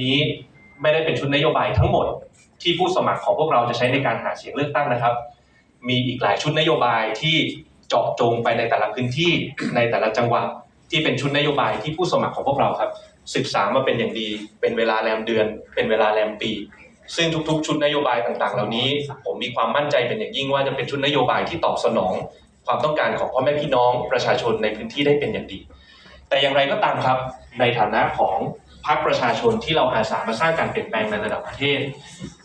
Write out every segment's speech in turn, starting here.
นี้ไม่ได้เป็นชุดนโยบายทั้งหมดที่ผู้สมัครของพวกเราจะใช้ในการหาเสียงเลือกตั้งนะครับ มีอีกหลายชุดนโยบายที่เจาะจงไปในแต่ละพื้นที่ในแต่ละจังหวัดที่เป็นชุดนโยบายที่ผู้สมัครของพวกเราครับศึกษามาเป็นอย่างดี เป็นเวลาแรมเดือน เป็นเวลาแรมปี ซึ่งทุกๆ ชุดนโยบายต่างๆ เหล่านี้ ผมมีความมั่นใจเป็นอย่างยิ่งว่าจะเป็นชุดนโยบายที่ตอบสนอง ความต้องการของพ่อแม่พี่น้องประชาชนในพื้นที่ได้เป็นอย่างดี แต่อย่างไรก็ตามครับ ในฐานะของ พรรคประชาชนที่เราอาสามาสร้างการเปลี่ยนแปลงในระดับประเทศ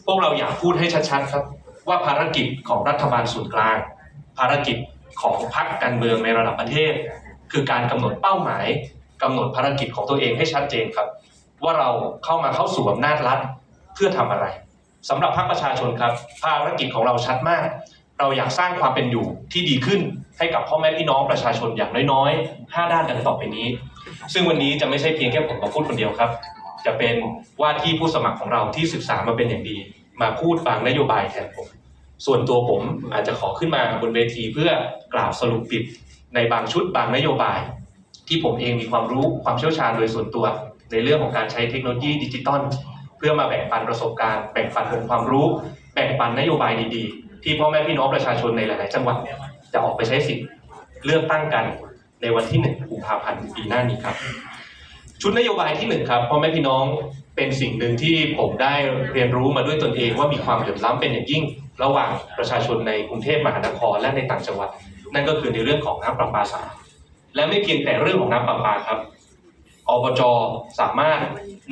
พวกเราอยากพูดให้ชัดๆครับ ว่าภารกิจของรัฐบาลส่วนกลาง ภารกิจของพรรคการเมืองในระดับประเทศ คือการกำหนดเป้าหมายกำหนดภารกิจของตัวเองให้ชัดเจนครับ ว่าเราเข้ามาเข้าสู่อำนาจรัฐเพื่อทำอะไรสำหรับพรรคประชาชนครับ ภารกิจของเราชัดมาก เราอยากสร้างความเป็นอยู่ที่ดีขึ้นให้กับพ่อแม่พี่น้องประชาชนอย่างน้อยๆ 5 ด้านดังต่อไปนี้ ซึ่งวันนี้จะไม่ใช่เพียงแค่ผมมาพูดคนเดียวครับ จะเป็นว่าที่ผู้สมัครของเราที่ศึกษามาเป็นอย่างดี มาพูดบางนโยบายแทนผม ส่วนตัวผมอาจจะขอขึ้นมาบนเวทีเพื่อกล่าวสรุปปิดในบางชุดบางนโยบาย ที่ผมเองมีความรู้ความเชี่ยวชาญโดยส่วนตัว ในเรื่องของการใช้เทคโนโลยีดิจิตอลเพื่อมาแบ่งปันประสบการณ์ แบ่งปันองค์ความรู้ แบ่งปันนโยบายดีๆ ที่พ่อแม่พี่น้องประชาชนในหลาย ๆ จังหวัดเนี่ยจะออกไปใช้สิทธิ์เลือกตั้งกันในวันที่1กุมภาพันธ์ปีหน้านี้ครับ ชุดนโยบายที่หนึ่งครับพ่อแม่พี่น้องเป็นสิ่งหนึ่งที่ผมได้เรียนรู้มาด้วยตนเองว่ามีความเหลื่อมล้ำเป็นอย่างยิ่ง ระหว่างประชาชนในกรุงเทพมหานครและในต่างจังหวัด นั่นก็คือในเรื่องของน้ำประปาสาและไม่เพียงแต่เรื่องของน้ำประปาครับ อบจสามารถ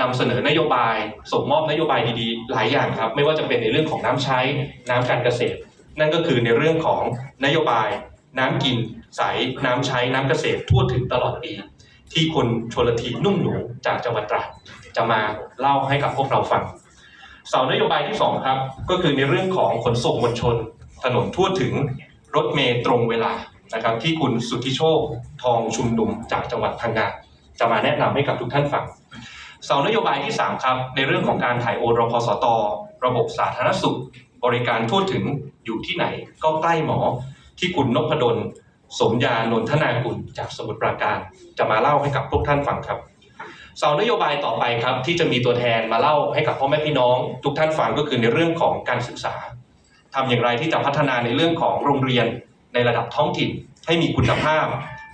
นำเสนอนโยบาย ส่งมอบนโยบายดีๆ หลายอย่างครับ ไม่ว่าจะเป็นในเรื่องของน้ำใช้น้ำการเกษตร นั่นก็คือในเรื่องของนโยบาย น้ำกินใสน้ำใช้น้ำเกษตรทั่วถึงตลอดปี ที่คนชลทีนุ่มหนูจากจังหวัดตราดจะมาเล่าให้กับพวกเราฟังเสานโยบายที่สองครับ ก็คือในเรื่องของขนส่งมวลชน ถนนทั่วถึงรถเมล์ตรงเวลานะครับที่คุณสุทธิโชคทองชุมนุมจากจังหวัดพังงา จะมาแนะนำให้กับทุกท่านฟังเสานโยบายที่สามครับ ในเรื่องของการถ่ายโอนรพสต ระบบสาธารณสุข บริการทั่วถึงอยู่ที่ไหน ก็ใกล้หมอที่คุณนพดลสมยานนทนากุลจากสมุทรปราการ จะมาเล่าให้กับพวกท่านฟังครับเสานโยบายต่อไปครับ ที่จะมีตัวแทนมาเล่าให้กับพ่อแม่พี่น้อง ทุกท่านฟังก็คือในเรื่องของการศึกษาทำอย่างไรที่จะพัฒนาในเรื่องของโรงเรียนในระดับท้องถิ่นให้มีคุณภาพ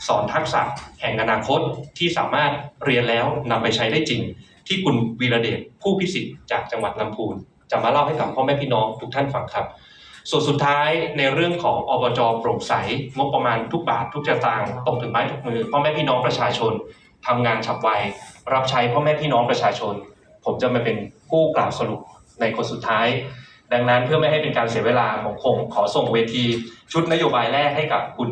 สอนทักษะแห่งอนาคตที่สามารถเรียนแล้วนำไปใช้ได้จริง ที่คุณวีระเดชผู้พิสิทธิ์จากจังหวัดลำพูน จะมาเล่าให้กับพ่อแม่พี่น้องทุกท่านฟังครับ ส่วนสุดท้ายในเรื่องของอบจโปร่งใสงบประมาณทุกบาททุกสตางค์ตกถึงไม้ถึงมือพ่อแม่พี่น้องประชาชนทำงานฉับไวรับใช้พ่อแม่พี่น้องประชาชน ผมจะมาเป็นผู้กล่าวสรุปในคนสุดท้ายดังนั้นเพื่อไม่ให้เป็นการเสียเวลาผมคงขอส่งเวทีชุดนโยบายแรกให้กับคุณ